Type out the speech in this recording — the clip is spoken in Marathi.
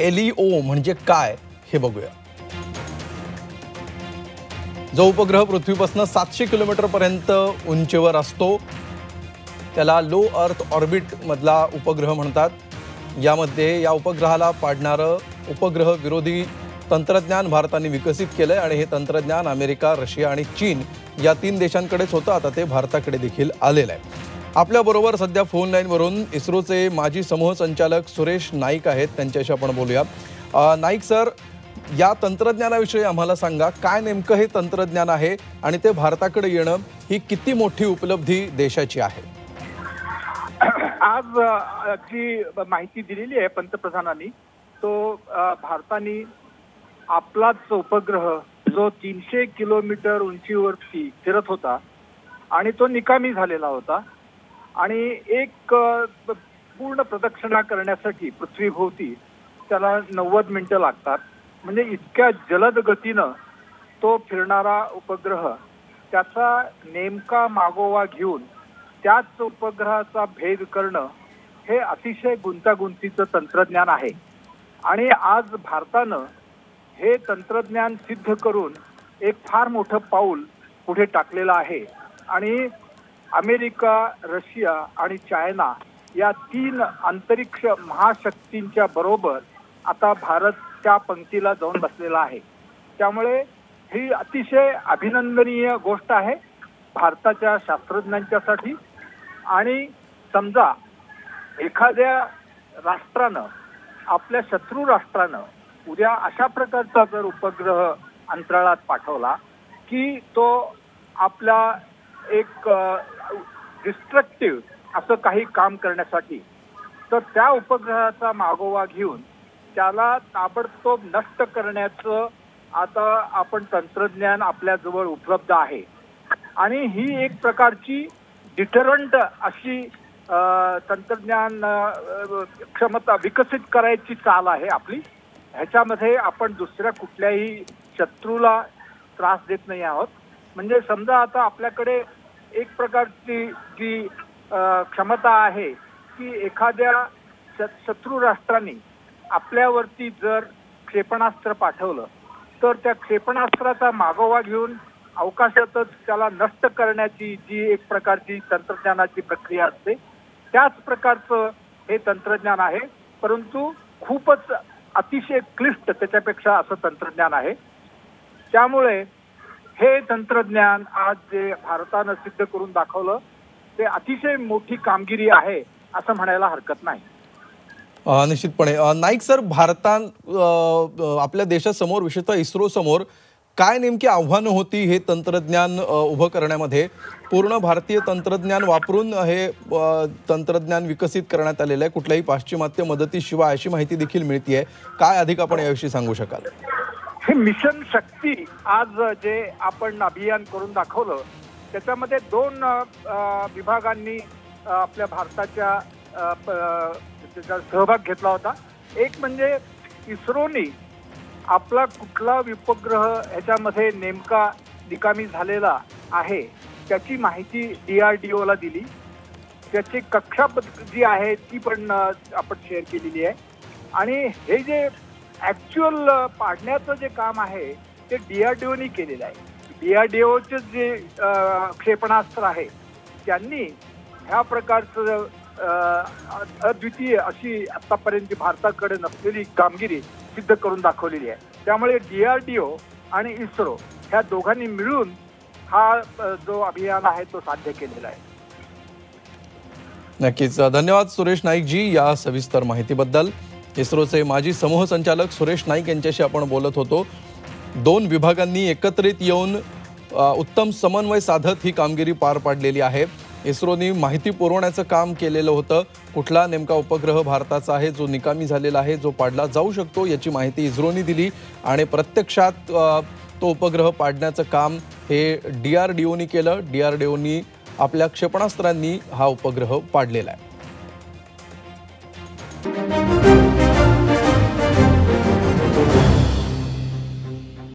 एलईओ म्हणजे काय हे बघूया. जो उपग्रह पृथ्वीपासून सातशे किलोमीटरपर्यंत उंचीवर असतो त्याला लो अर्थ ऑर्बिट मधला उपग्रह म्हणतात. यामध्ये या उपग्रहाला पाडणारं उपग्रह विरोधी तंत्रज्ञान भारताने विकसित केलं आहे आणि हे तंत्रज्ञान अमेरिका रशिया आणि चीन या तीन देशांकडेच होतं. आता ते भारताकडे देखील आलेलं आहे. आपल्याबरोबर सध्या फोन लाईनवरून इस्रोचे माजी समूह संचालक सुरेश नाईक आहेत. त्यांच्याशी आपण बोलूया. नाईक सर या तंत्रज्ञानाविषयी आम्हाला सांगा काय नेमकं हे तंत्रज्ञान आहे आणि ते भारताकडे येणं ही किती मोठी उपलब्धी देशाची आहे? आज जी माहिती दिलेली आहे पंतप्रधानांनी तो भारताने आपलाच उपग्रह जो तीनशे किलोमीटर उंचीवरती फिरत होता आणि तो निकामी झालेला होता. आणि एक पूर्ण प्रदक्षिणा करण्यासाठी पृथ्वीभोवती त्याला नव्वद मिनिटं लागतात. म्हणजे इतक्या जलद गतीनं तो फिरणारा उपग्रह त्याचा नेमका मागोवा घेऊन त्याच उपग्रहाचा भेद करणं हे अतिशय गुंतागुंतीचं तंत्रज्ञान आहे. आणि आज भारतानं हे तंत्रज्ञान सिद्ध करून एक फार मोठं पाऊल पुढे टाकलेलं आहे. आणि अमेरिका रशिया आणि चायना या तीन अंतरिक्ष महाशक्तींच्या बरोबर आता भारत त्या पंक्तीला जाऊन बसलेला आहे. त्यामुळे ही अतिशय अभिनंदनीय गोष्ट आहे भारताच्या शास्त्रज्ञांच्यासाठी. आणि समजा एखाद्या राष्ट्रानं आपल्या शत्रू राष्ट्रानं उद्या अशा प्रकारचा जर उपग्रह अंतराळात पाठवला की तो आपल्या एक डिस्ट्रक्टिव्ह असं काही काम करण्यासाठी तर त्या उपग्रहाचा मागोवा घेऊन त्याला ताबडतोब नष्ट करण्याचं आता आपण तंत्रज्ञान आपल्याजवळ उपलब्ध आहे. आणि ही एक प्रकारची डिटरंट अशी तंत्रज्ञान क्षमता विकसित करायची चाल आहे आपली. ह्याच्यामध्ये आपण दुसऱ्या कुठल्याही शत्रूला त्रास देत नाही आहोत. म्हणजे समजा आता आपल्याकडे एक प्रकारची जी क्षमता आहे की एखाद्या श- शत्रू राष्ट्राने आपल्यावरती जर क्षेपणास्त्र पाठवलं तर त्या क्षेपणास्त्राचा मागोवा घेऊन अवकाशातच त्याला नष्ट करण्याची जी एक प्रकारची तंत्रज्ञानाची प्रक्रिया असते त्याच प्रकारचं हे तंत्रज्ञान आहे. परंतु खूपच अतिशय क्लिष्ट त्याच्यापेक्षा असं तंत्रज्ञान आहे. त्यामुळे हे तंत्रज्ञान आज जे भारतानं सिद्ध करून दाखवलं ते अतिशय मोठी कामगिरी आहे असं म्हणायला हरकत नाही. निश्चितपणे. नाईक सर भारतात आपल्या देशासमोर विशेषतः इस्रो समोर काय नेमकी आव्हानं होती हे तंत्रज्ञान उभं करण्यामध्ये? पूर्ण भारतीय तंत्रज्ञान वापरून हे तंत्रज्ञान विकसित करण्यात आलेलं आहे. कुठल्याही पाश्चिमात्य मदतीशिवाय अशी माहिती देखील मिळतीये. काय अधिक आपण याविषयी सांगू शकाल? हे मिशन शक्ती आज जे आपण अभियान करून दाखवलं त्याच्यामध्ये दोन विभागांनी आपल्या भारताच्या प- सहभाग घेतला होता. एक म्हणजे इस्रोनी आपला कुठला उपग्रह ह्याच्यामध्ये नेमका निकामी झालेला आहे त्याची माहिती डी आर डी ओला दिली. त्याची कक्षा जी आहे ती पण आपण शेअर केलेली आहे. आणि हे जे ऍक्च्युअल पाडण्याचं जे काम आहे ते डीआरडीओनी केलेलं आहे. डीआरडीओचे जे क्षेपणास्त्र आहे त्यांनी ह्या प्रकारचं अद्वितीय अशी आतापर्यंत भारताकडे नसलेली कामगिरी सिद्ध करून दाखवलेली आहे. त्यामुळे डीआरडीओ आणि इस्रो ह्या दोघांनी मिळून हा जो अभियान आहे तो साध्य केलेला आहे. नक्कीच. धन्यवाद सुरेश नाईक जी या सविस्तर माहितीबद्दल. इस्रोचे माजी समूह संचालक सुरेश नाईक यांच्याशी आपण बोलत होतो. दोन विभागांनी एकत्रित येऊन उत्तम समन्वय साधत ही कामगिरी पार पाडलेली आहे. इस्रोनी माहिती पुरवण्याचं काम केलेलं होतं. कुठला नेमका उपग्रह भारताचा आहे जो निकामी झालेला आहे जो पाडला जाऊ शकतो याची माहिती इस्रोनी दिली आणि प्रत्यक्षात तो उपग्रह पाडण्याचं काम हे डी आर डी ओनी केलं. डी आर डी ओनी आपल्या क्षेपणास्त्रांनी हा उपग्रह पाडलेला आहे.